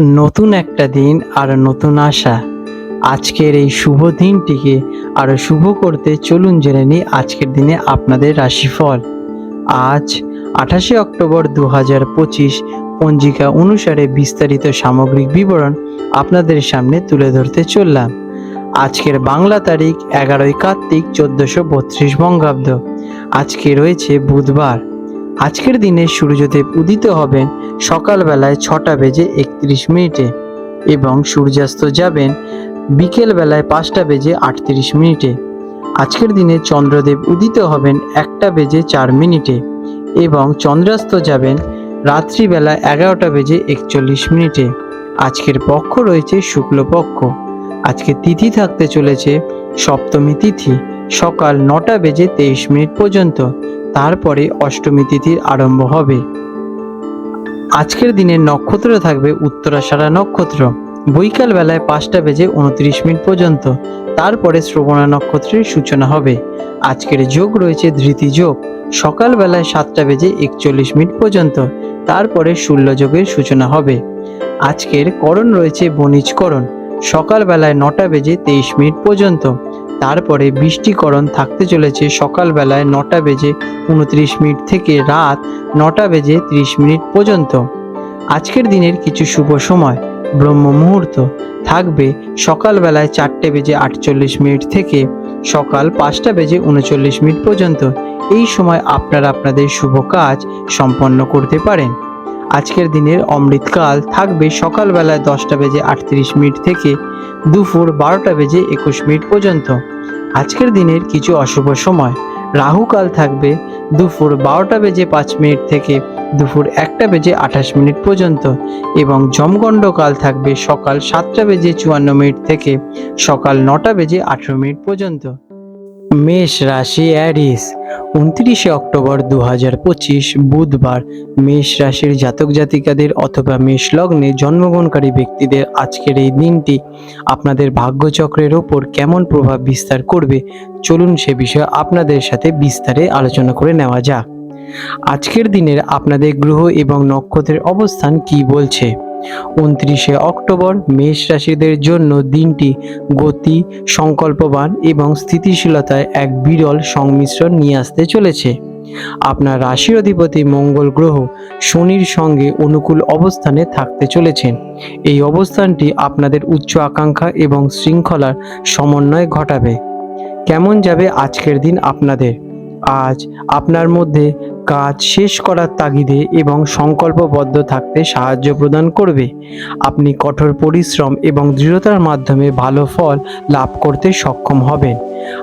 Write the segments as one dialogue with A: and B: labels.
A: নতুন একটা দিন আর নতুন আশা। আজকের এই শুভ দিনটিকে আরও শুভ করতে চলুন জেনে নিই আজকের দিনে আপনাদের রাশিফল। আজ আঠাশে অক্টোবর দু হাজার পঁচিশ পঞ্জিকা অনুসারে বিস্তারিত সামগ্রিক বিবরণ আপনাদের সামনে তুলে ধরতে চললাম। আজকের বাংলা তারিখ এগারোই কার্তিক চোদ্দশো বত্রিশ বঙ্গাব্দ। আজকে রয়েছে বুধবার। আজকের দিনে সূর্যদেব উদিত হবেন সকালবেলায় ছটা বেজে একত্রিশ মিনিটে এবং সূর্যাস্ত যাবেন বিকেল বেলায় পাঁচটা বেজে আটত্রিশ মিনিটে। আজকের দিনে চন্দ্রদেব উদিত হবেন একটা বেজে চার মিনিটে এবং চন্দ্রাস্ত যাবেন রাত্রিবেলা এগারোটা বেজে একচল্লিশ মিনিটে। আজকের পক্ষ রয়েছে শুক্লপক্ষ। আজকে তিথি থাকতে চলেছে সপ্তমী তিথি, সকাল নটা বেজে তেইশ মিনিট পর্যন্ত। তারপরে অষ্টমী তিথির আরম্ভ হবে। আজকের দিনে নক্ষত্র থাকবে উত্তরাষাঢ়া নক্ষত্র। বৈকাল বেলায় পাঁচটা বেজে উনত্রিশ মিনিট পর্যন্ত। তারপরে শ্রবণা নক্ষত্রের সূচনা হবে। আজকের যোগ রয়েছে ধৃতি যোগ। সকাল বেলায় সাতটা বেজে একচল্লিশ মিনিট পর্যন্ত। তারপরে যোগের সূচনা হবে। আজকের করণ রয়েছে বণিজকরণ। সকাল বেলায় নটা বেজে তেইশ মিনিট পর্যন্ত। তারপরে বৃষ্টিকরণ থাকতে চলেছে সকালবেলায় নটা বেজে উনত্রিশ মিনিট থেকে রাত নটা বেজে ত্রিশ মিনিট পর্যন্ত। আজকের দিনের কিছু শুভ সময়। ব্রহ্ম মুহূর্ত। থাকবে সকালবেলায় চারটে বেজে আটচল্লিশ মিনিট থেকে সকাল পাঁচটা বেজে উনচল্লিশ মিনিট পর্যন্ত। এই সময় আপনারা আপনাদের শুভ কাজ সম্পন্ন করতে পারেন। আজকের দিনের অমৃতকাল থাকবে সকালবেলায় দশটা বেজে আটত্রিশ মিনিট থেকে দুপুর বারোটা বেজে একুশ মিনিট পর্যন্ত। আজকের দিনের কিছু অশুভ সময়। রাহুকাল থাকবে দুপুর বারোটা বেজে পাঁচ মিনিট থেকে দুপুর একটা বেজে আঠাশ মিনিট পর্যন্ত এবং জমগণ্ড কাল থাকবে সকাল সাতটা বেজে চুয়ান্ন মিনিট থেকে সকাল নটা বেজে আঠেরো মিনিট পর্যন্ত। মেষ রাশি অ্যারিস উনত্রিশে অক্টোবর দু হাজার পঁচিশ বুধবার মেষ রাশির জাতক জাতিকাদের অথবা মেষ লগ্নে জন্মগ্রহণকারী ব্যক্তিদের আজকের এই দিনটি আপনাদের ভাগ্যচক্রের ওপর কেমন প্রভাব বিস্তার করবে, চলুন সে বিষয়ে আপনাদের সাথে বিস্তারে আলোচনা করে নেওয়া যাক। আজকের দিনের আপনাদের গ্রহ এবং নক্ষত্রের অবস্থান কি বলছে? উনত্রিশে অক্টোবর মেষ রাশিদের জন্য দিনটি গতি, সংকল্পবান এবং স্থিতিশীলতায় এক বিরল সংমিশ্রণ নিয়ে আসতে চলেছে। আপনার রাশির অধিপতি মঙ্গল গ্রহ শনির সঙ্গে অনুকূল অবস্থানে থাকতে চলেছেন। এই অবস্থানটি আপনাদের উচ্চ আকাঙ্ক্ষা এবং শৃঙ্খলার সমন্বয় ঘটাবে। কেমন যাবে আজকের দিন আপনাদের? আজ আপনার মধ্যে কাজ শেষ করার তাগিদে এবং সংকল্পবদ্ধ থাকতে সাহায্য প্রদান করবে। আপনি কঠোর পরিশ্রম এবং দৃঢ়তার মাধ্যমে ভালো ফল লাভ করতে সক্ষম হবেন।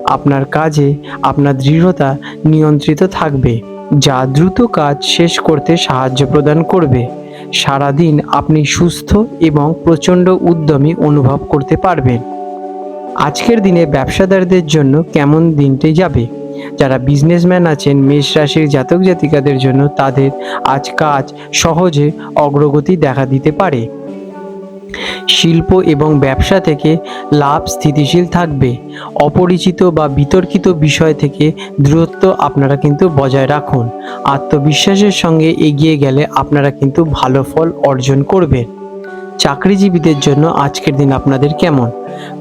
A: আপনার কাজে আপনার দৃঢ়তা নিয়ন্ত্রিত থাকবে, যা দ্রুত কাজ শেষ করতে সাহায্য প্রদান করবে। সারাদিন আপনি সুস্থ এবং প্রচণ্ড উদ্যমী অনুভব করতে পারবেন। আজকের দিনে ব্যবসাদারদের জন্য কেমন দিনটি যাবে? যারা বিজনেসম্যান আছেন, মেষ রাশির জাতক জাতিকাদের জন্য তাদের আজ কাজ সহজে অগ্রগতি দেখা দিতে পারে। শিল্প এবং ব্যবসা থেকে লাভ স্থিতিশীল থাকবে। অপরিচিত বা বিতর্কিত বিষয় থেকে দূরত্ব আপনারা কিন্তু বজায় রাখুন। আত্মবিশ্বাসের সঙ্গে এগিয়ে গেলে আপনারা কিন্তু ভালো ফল অর্জন করবেন। চাকরিজীবীদের জন্য আজকের দিন আপনাদের কেমন?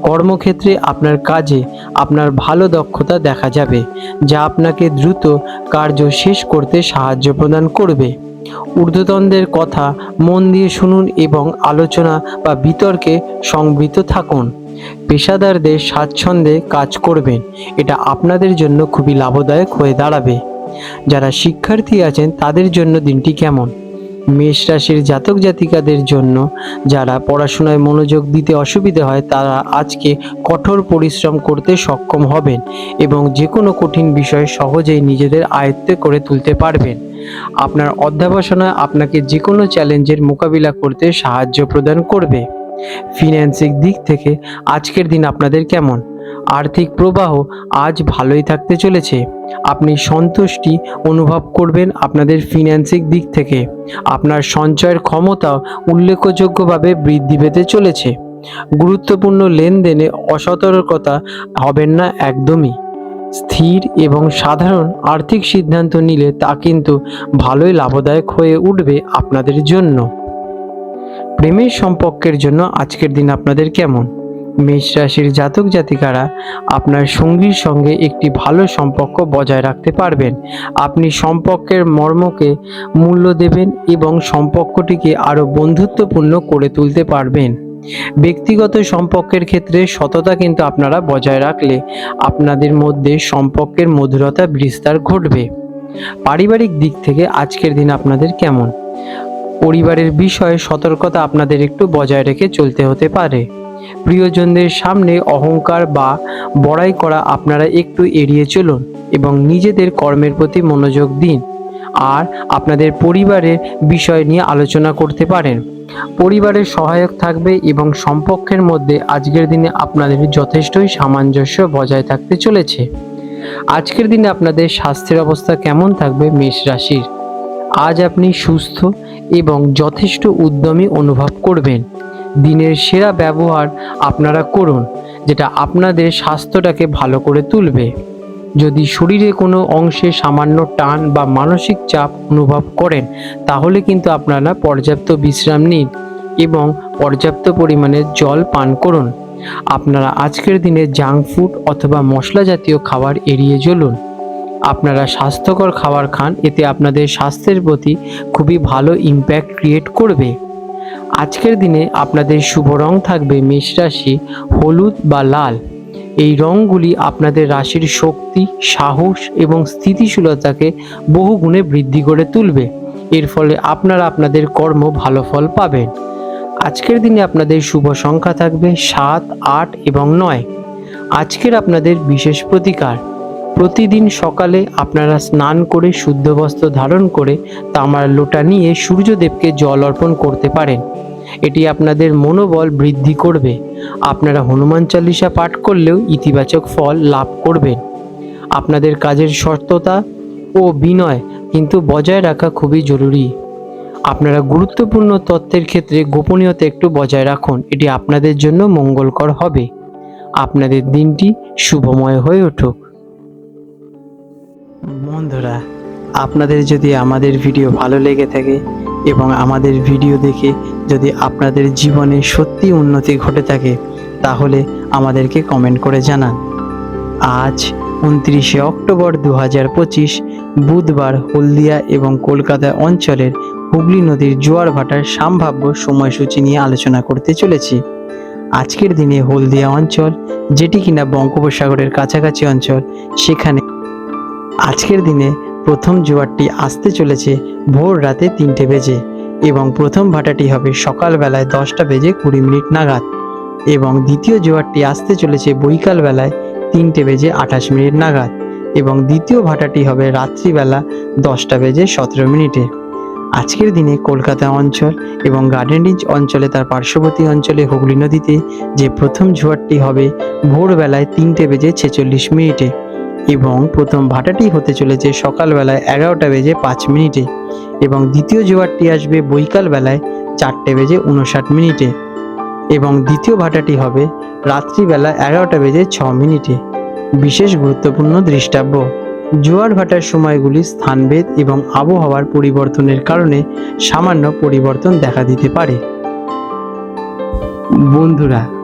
A: কর্মক্ষেত্রে আপনার কাজে আপনার ভালো দক্ষতা দেখা যাবে, যা আপনাকে দ্রুত কার্য শেষ করতে সাহায্য প্রদান করবে। ঊর্ধ্বতনদের কথা মন দিয়ে শুনুন এবং আলোচনা বা বিতর্কে সংবৃত থাকুন। পেশাদারদের স্বাচ্ছন্দ্যে কাজ করবেন, এটা আপনাদের জন্য খুবই লাভদায়ক হয়ে দাঁড়াবে। যারা শিক্ষার্থী আছেন, তাদের জন্য দিনটি কেমন? মেষ রাশির জাতক জাতিকাদের জন্য যারা পড়াশোনায় মনোযোগ দিতে অসুবিধে হয়, তারা আজকে কঠোর পরিশ্রম করতে সক্ষম হবেন এবং যে কোনো কঠিন বিষয় সহজেই নিজেদের আয়ত্তে করে তুলতে পারবেন। আপনার অধ্যাবসনা আপনাকে যে কোনো চ্যালেঞ্জের মোকাবিলা করতে সাহায্য প্রদান করবে। ফিন্যান্সিক দিক থেকে আজকের দিন আপনাদের কেমন? আর্থিক প্রবাহ আজ ভালোই থাকতে চলেছে। আপনি সন্তুষ্টি অনুভব করবেন আপনাদের ফিন্যান্সিক দিক থেকে। আপনার সঞ্চয়ের ক্ষমতাও উল্লেখযোগ্যভাবে বৃদ্ধি পেতে চলেছে। গুরুত্বপূর্ণ লেনদেনে অসতর্কতা হবেন না একদমই। স্থির এবং সাধারণ আর্থিক সিদ্ধান্ত নিলে তা কিন্তু ভালোই লাভদায়ক হয়ে উঠবে আপনাদের জন্য। প্রেমের সম্পর্কের জন্য আজকের দিন আপনাদের কেমন? মেষ রাশির জাতক জাতিকারা আপনার সঙ্গীর সঙ্গে একটি ভালো সম্পর্ক বজায় রাখতে পারবেন। আপনি সম্পর্কের মর্মকে মূল্য দেবেন এবং সম্পর্কটিকে আরও বন্ধুত্বপূর্ণ করে তুলতে পারবেন। ব্যক্তিগত সম্পর্কের ক্ষেত্রে সততা কিন্তু আপনারা বজায় রাখলে আপনাদের মধ্যে সম্পর্কের মধুরতা বিস্তার ঘটবে। পারিবারিক দিক থেকে আজকের দিন আপনাদের কেমন? পরিবারের বিষয়ে সতর্কতা আপনাদের একটু বজায় রেখে চলতে হতে পারে। প্রিয়জনদের সামনে অহংকার বা বড়াই করা আপনারা একটু এড়িয়ে চলুন এবং নিজেদের কর্মের প্রতি মনোযোগ দিন। আর আপনাদের পরিবারের বিষয় নিয়ে আলোচনা করতে পারেন। পরিবারের সহায়ক থাকবে এবং সম্পর্কের মধ্যে আজকের দিনে আপনাদের যথেষ্টই সামঞ্জস্য বজায় থাকতে চলেছে। আজকের দিনে আপনাদের স্বাস্থ্যের অবস্থা কেমন থাকবে মেষ রাশির? আজ আপনি সুস্থ এবং যথেষ্ট উদ্যমী অনুভব করবেন। দিনের সেরা ব্যবহার আপনারা করুন, যেটা আপনাদের স্বাস্থ্যটাকে ভালো করে তুলবে। যদি শরীরে কোনো অংশে সামান্য টান বা মানসিক চাপ অনুভব করেন, তাহলে কিন্তু আপনারা পর্যাপ্ত বিশ্রাম নিন এবং পর্যাপ্ত পরিমাণে জল পান করুন। আপনারা আজকের দিনে জাঙ্ক ফুড অথবা মশলা জাতীয় খাবার এড়িয়ে চলুন। আপনারা স্বাস্থ্যকর খাবার খান, এতে আপনাদের স্বাস্থ্যের প্রতি খুবই ভালো ইম্প্যাক্ট ক্রিয়েট করবে। আজকের দিনে আপনাদের শুভ রং থাকবে মেষ রাশি, হলুদ বা লাল। এই রঙগুলি আপনাদের রাশির শক্তি, সাহস এবং স্থিতিশীলতাকে বহু গুণে বৃদ্ধি করে তুলবে। এর ফলে আপনারা আপনাদের কর্ম ভালো ফল পাবেন। আজকের দিনে আপনাদের শুভ সংখ্যা থাকবে সাত, আট এবং নয়। আজকের আপনাদের বিশেষ প্রতিকার প্রতিদিন সকালে আপনারা স্নান করে শুদ্ধ বস্ত্র ধারণ করে তামার লোটা নিয়ে সূর্যদেবকে জল অর্পণ করতে পারেন। এটি আপনাদের মনোবল বৃদ্ধি করবে। আপনারা হনুমান চালিসা পাঠ করলেও ইতিবাচক ফল লাভ করবেন। আপনাদের কাজের সত্যতা ও বিনয় কিন্তু বজায় রাখা খুবই জরুরি। আপনারা গুরুত্বপূর্ণ তথ্যের ক্ষেত্রে গোপনীয়তা একটু বজায় রাখুন। এটি আপনাদের জন্য মঙ্গলকর হবে। আপনাদের দিনটি শুভময় হয়ে উঠুক। বন্ধুরা, আপনাদের যদি আমাদের ভিডিও ভালো লেগে থাকে এবং আমাদের ভিডিও দেখে যদি আপনাদের জীবনে সত্যি উন্নতি ঘটে থাকে, তাহলে আমাদেরকে কমেন্ট করে জানান। আজ উনত্রিশে অক্টোবর দু পঁচিশ, বুধবার হলদিয়া এবং কলকাতা অঞ্চলের হুগলি নদীর জোয়ার ভাটার সম্ভাব্য সময়সূচি নিয়ে আলোচনা করতে চলেছি। আজকের দিনে হলদিয়া অঞ্চল, যেটি কিনা বঙ্গোপসাগরের কাছাকাছি অঞ্চল, সেখানে আজকের দিনে প্রথম জোয়ারটি আসতে চলেছে ভোর রাতে তিনটে বেজে এবং প্রথম ভাটাটি হবে সকালবেলায় দশটা বেজে কুড়ি মিনিট নাগাদ এবং দ্বিতীয় জোয়ারটি আসতে চলেছে বৈকাল বেলায় তিনটে বেজে আঠাশ মিনিট নাগাদ এবং দ্বিতীয় ভাটাটি হবে রাত্রিবেলা দশটা বেজে সতেরো মিনিটে। আজকের দিনে কলকাতা অঞ্চল এবং গার্ডেন রিঞ্জ অঞ্চলে তার পার্শ্ববর্তী অঞ্চলে হুগলি নদীতে যে প্রথম জোয়ারটি হবে ভোরবেলায় তিনটে বেজে ছেচল্লিশ মিনিটে। এবং প্রথম ভাটাটি হতে চলেছে সকালবেলায় এগারোটা বেজে পাঁচ মিনিটে এবং দ্বিতীয় জোয়ারটি আসবে বৈকাল বেলায় চারটে বেজে উনষাট মিনিটে এবং দ্বিতীয় ভাটাটি হবে রাত্রিবেলা এগারোটা বেজে ছ মিনিটে। বিশেষ গুরুত্বপূর্ণ দৃষ্টাব্য। জোয়ার ভাটার সময়গুলি স্থানভেদ এবং আবহাওয়ার পরিবর্তনের কারণে সামান্য পরিবর্তন দেখা দিতে পারে। বন্ধুরা